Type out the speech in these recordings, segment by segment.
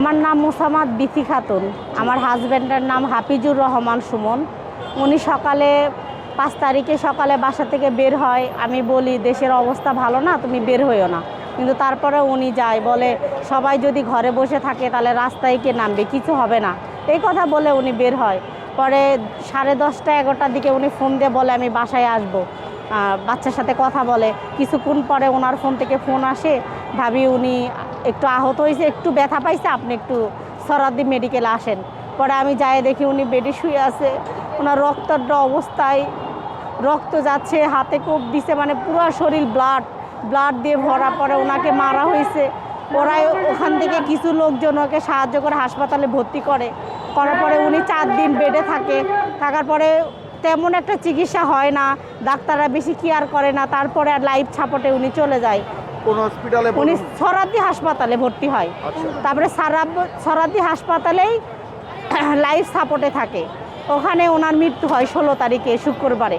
আমার নাম মুসামাদ বিথি খাতুন। আমার হাজব্যান্ডের নাম হাফিজুর রহমান সুমন। উনি সকালে পাঁচ তারিখে সকালে বাসা থেকে বের হয়। আমি বলি, দেশের অবস্থা ভালো না, তুমি বের হইও না। কিন্তু তারপরে উনি যায়, বলে, সবাই যদি ঘরে বসে থাকে, তাহলে রাস্তায় কে নামবে? কিছু হবে না। এই কথা বলে উনি বের হয়। পরে সাড়ে দশটা, এগারোটার দিকে উনি ফোন দিয়ে বলে, আমি বাসায় আসব। বাচ্চার সাথে কথা বলে। কিছুক্ষণ পরে ওনার ফোন থেকে ফোন আসে। ভাবি উনি একটু আহত হয়েছে, একটু ব্যথা পাইছে, আপনি একটু সরাদ্দি মেডিকেলে আসেন। পরে আমি যাই দেখি উনি বেডে শুয়ে আছে, ওনার রক্তাঢ্য অবস্থায়, রক্ত যাচ্ছে, হাতে কোপ দিছে মানে পুরো শরীর ব্লাড ব্লাড দিয়ে ভরা, পরে ওনাকে মারা হয়েছে। ওরাই ওখান থেকে কিছু লোকজন ওকে সাহায্য করে হাসপাতালে ভর্তি করে। করার পরে উনি চার দিন বেডে থাকে। থাকার পরে তেমন একটা চিকিৎসা হয় না, ডাক্তাররা বেশি কেয়ার করে না, তারপরে আর লাইফ ছাপটে উনি চলে যায়। কোন হসপিটালে উনি? সরাদ্দি হাসপাতালে ভর্তি হয়। আচ্ছা। তারপরে সারাব সরাদ্দি হাসপাতালেই লাইফ সাপোর্টে থাকে। ওখানে ওনার মৃত্যু হয় ষোলো তারিখে শুক্রবারে।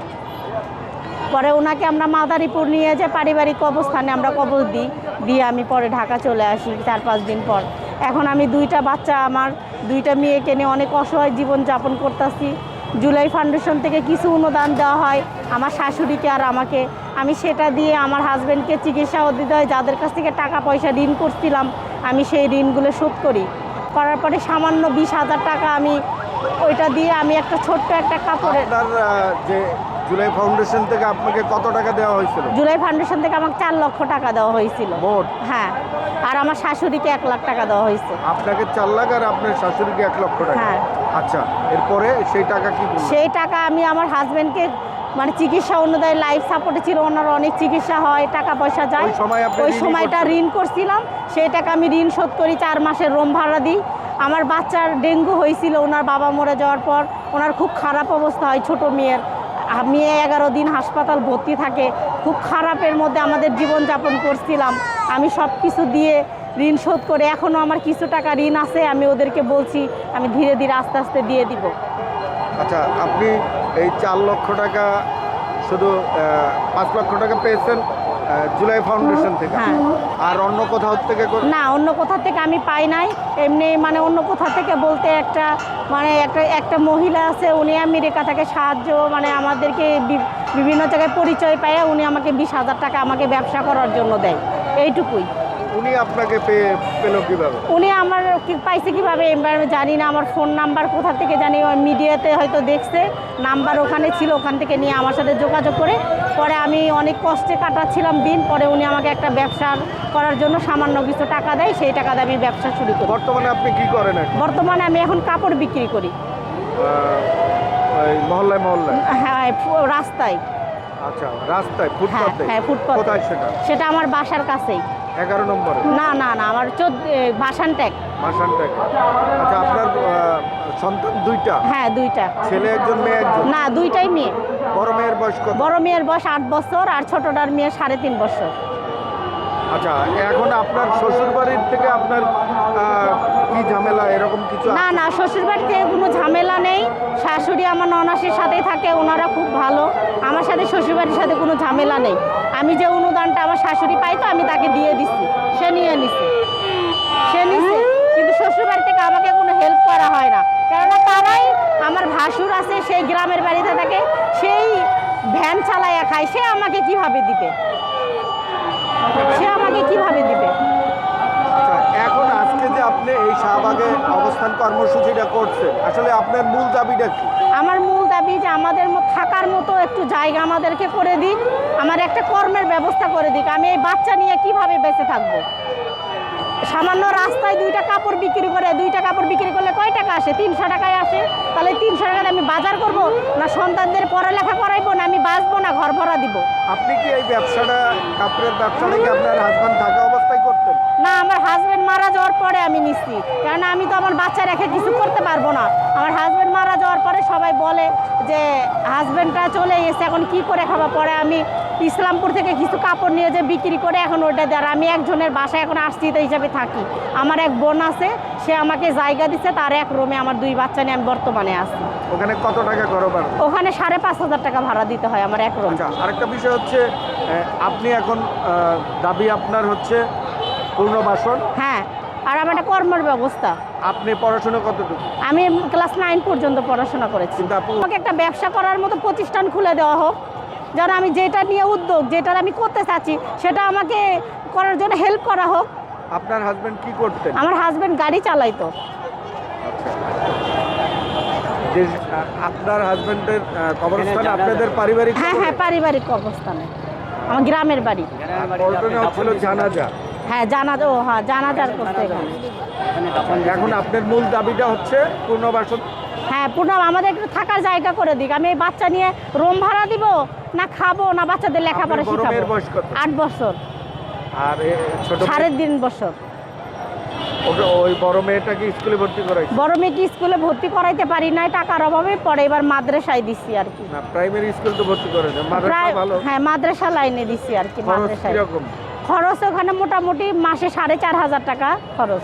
পরে ওনাকে আমরা মাদারীপুর নিয়ে যে পারিবারিক অবস্থানে আমরা কবর দিই দিয়ে আমি পরে ঢাকা চলে আসি চার পাঁচ দিন পর। এখন আমি দুইটা বাচ্চা আমার দুইটা মেয়েকে নিয়ে অনেক অসহায় জীবনযাপন করতেছি। জুলাই ফাউন্ডেশন থেকে কিছু অনুদান দেওয়া হয় আমার শাশুড়িকে আর আমাকে। আমি সেটা দিয়ে আমার হাজব্যান্ডকে চিকিৎসা দিতে হয় যাদের কাছ থেকে টাকা পয়সা ঋণ করছিলাম আমি সেই ঋণগুলো শোধ করি। করার পরে সামান্য বিশ হাজার টাকা আমি ওইটা দিয়ে আমি একটা ছোট্ট একটা কাপড়ের যে জুলাই ফাউন্ডেশন থেকে আপনাকে কত টাকা দেওয়া হয়েছিল? জুলাই ফাউন্ডেশন থেকে আমাকে চার লক্ষ টাকা দেওয়া হয়েছিল। হ্যাঁ আর আমার শাশুড়িকে এক লাখ টাকা দেওয়া হয়েছে। আপনাকে চার লাখ আর আপনার শাশুড়িকে এক লক্ষ টাকা? হ্যাঁ। আচ্ছা এরপরে সেই টাকা কি সেই টাকা আমি আমার হাজবেন্ডকে মানে চিকিৎসা অনুদায় লাইফ সাপোর্টে ছিল ওনার অনেক চিকিৎসা হয় টাকা পয়সা যায়। ওই সময়টা ঋণ করছিলাম সেই টাকা আমি ঋণ শোধ করি চার মাসের রোম ভাড়া দিই। আমার বাচ্চার ডেঙ্গু হয়েছিল ওনার বাবা মরে যাওয়ার পর ওনার খুব খারাপ অবস্থা হয় ছোট মেয়ের। মেয়ে এগারো দিন হাসপাতাল ভর্তি থাকে খুব খারাপের মধ্যে আমাদের জীবনযাপন করছিলাম। আমি সব কিছু দিয়ে ঋণ শোধ করে এখনও আমার কিছু টাকা ঋণ আছে আমি ওদেরকে বলছি আমি ধীরে ধীরে আস্তে আস্তে দিয়ে দিব। আচ্ছা আপনি এই চার লক্ষ টাকা শুধু পাঁচ লক্ষ টাকা পেয়েছেন জুলাই ফাউন্ডেশন থেকে। হ্যাঁ। আর অন্য কোথাও থেকে না অন্য কোথা থেকে আমি পাই নাই। এমনি মানে অন্য কোথা থেকে বলতে একটা মানে একটা একটা মহিলা আছে উনি আমেরিকা থেকে সাহায্য মানে আমাদেরকে বিভিন্ন জায়গায় পরিচয় পায় উনি আমাকে বিশ হাজার টাকা আমাকে ব্যবসা করার জন্য দেয়। এইটুকুই। উনি আপনাকে পেয়ে পেল কীভাবে? উনি আমার কি পাইছে কীভাবে আমি জানি না আমার ফোন নাম্বার কোথা থেকে জানি মিডিয়াতে হয়তো দেখছে নাম্বার ওখানে ছিল ওখান থেকে নিয়ে আমার সাথে যোগাযোগ করে পরে আমি অনেক কষ্টে কাটাচ্ছিলাম দিন পরে উনি আমাকে একটা ব্যবসা করার জন্য সামান্য কিছু টাকা দেয় সেই টাকা দিয়ে আমি ব্যবসা শুরু করি। বর্তমানে আপনি কি করেন বর্তমানে আমি এখন কাপড় বিক্রি করি। মহল্লায় মহল্লায়? হ্যাঁ রাস্তায়। আচ্ছা রাস্তায় হ্যাঁ ফুটপাতে? হ্যাঁ ফুটপাথ কোথায় সেটা? সেটা আমার বাসার কাছেই। এগারো নম্বরে? না না না আমার চোদ্দ ভাসান ট্যাগ মাসানটাকে আচ্ছা আপনার সন্তান দুইটা? হ্যাঁ দুইটা। ছেলে একজন মেয়ে একজন? না দুইটাই মেয়ে। বড় মেয়ের বয়স কত? বড় মেয়ের বয়স আট বছর আর ছোটটার মেয়ে সাড়ে তিন বছর। আচ্ছা এখন আপনার শ্বশুর বাড়ির থেকে আপনার কি ঝামেলা? এরকম কিছু না না শ্বশুর বাড়ি থেকে কোনো ঝামেলা নেই। শাশুড়ি আমার ননাসের সাথেই থাকে ওনারা খুব ভালো। আমার সাথে শ্বশুর বাড়ির সাথে কোনো ঝামেলা নেই। আমি যে অনুদানটা আমার শাশুড়ি পাইতো আমি তাকে দিয়ে দিচ্ছি সে নিয়ে নিছে। সে নিছে। কিন্তু শ্বশুর বাড়ি থেকে আমাকে কোনো হেল্প করা হয় না। কেননা তারাই আমার ভাসুর আছে সেই গ্রামের বাড়িতে থাকে সেই ভ্যান চালাইয়া খায় সে আমাকে কীভাবে দিবে? সে আমাকে কীভাবে দিবে? আচ্ছা এখন আজকে যে আপনি এই শাহবাগে অবস্থান কর্মসূচিটা করছেন আসলে আপনার মূল দাবিটা কি? আমার মূল দাবি যে আমাদের মতো থাকার মতো একটু জায়গা আমাদেরকে করে দিক আমার একটা কর্মের ব্যবস্থা করে দিক আমি এই বাচ্চা নিয়ে কীভাবে বেঁচে থাকব? সামান্য রাস্তায় দুইটা কাপড় বিক্রি করে দুইটা কাপড় বিক্রি করলে কয় টাকা আসে? তিনশো টাকায় আসে? তাহলে তিনশো টাকায় আমি বাজার করব না সন্তানদের পড়ালেখা করাইবো না আমি বাঁচবো না ঘর ভরা দিব? আপনি কি এই ব্যবসাটা কাপড়ের ব্যবসাটা কি আপনার হাজবেন্ড থাকা অবস্থায় করতেন? না আমার হাজবেন্ড মারা যাওয়ার পরে আমি নিচ্ছি কারণ আমি তো আমার বাচ্চা রেখে কিছু করতে পারব না আমার হাজবেন্ড মারা যাওয়ার পরে সবাই বলে যে হাজবেন্ডটা চলে গেছে এখন কি করে খাওয়া পরে আমি ইসলামপুর থেকে কিছু কাপড় নিয়ে যে বিক্রি করে এখন ওইটা দেয়। আমি একজনের বাসায় এখন আশ্রিত হিসাবে থাকি। আমার এক বোন আছে সে আমাকে জায়গা দিচ্ছে তার এক রুমে আমার দুই বাচ্চা নিয়ে আমি বর্তমানে আছি। ওখানে কত টাকা করবার ওখানে সাড়ে পাঁচ হাজার টাকা ভাড়া দিতে হয় আমার এক রুম। আচ্ছা আরেকটা বিষয় হচ্ছে আপনি এখন দাবি আপনার হচ্ছে পুনর্বাসন হ্যাঁ। আর আমার একটা কর্মের ব্যবস্থা। আপনি পড়াশোনা কতটুকু? আমি ক্লাস নাইন পর্যন্ত পড়াশোনা করেছি। কিন্তু আমাকে একটা ব্যবসা করার মতো প্রতিষ্ঠান খুলে দেওয়া হোক যেন আমি যেটা নিয়ে উদ্যোগ যেটা আমি করতে চাচ্ছি সেটা আমাকে করার জন্য হেল্প করা হোক। আপনার হাজবেন্ড কি করতেন? আমার হাজবেন্ড গাড়ি চালাইতো। আচ্ছা। আপনার হাজবেন্ডের কবরস্থান আপনাদের পারিবারিক হ্যাঁ হ্যাঁ পারিবারিক অবস্থানে আমার গ্রামের বাড়ি। জানাজা। হ্যাঁ জানাজা ও হ্যাঁ জানাজার করতে এখন আপনার মূল দাবিটা হচ্ছে পুনর্বাসন? হ্যাঁ আমাদের একটু থাকার জায়গা করে দিক। আমি এই বাচ্চা নিয়ে রুম ভাড়া দিব না খাব না বাচ্চাদের লেখাপড়া শিখাবো? আট বছর। আর ছোট সাড়ে তিন বছর। ওই বড় মেয়েটাকে স্কুলে ভর্তি করাইছে? বড় মেয়েকে স্কুলে ভর্তি করাইতে পারি নাই টাকার অভাবে পরে এবার মাদ্রাসায় দিচ্ছি আর কি। না প্রাইমারি স্কুল তো ভর্তি করে না মাদ্রাসা ভালো। হ্যাঁ মাদ্রাসা লাইনে দিচ্ছি আর কি মাদ্রাসায়। কীরকম? খরচ ওখানে মোটামুটি মাসে সাড়ে চার হাজার টাকা খরচ।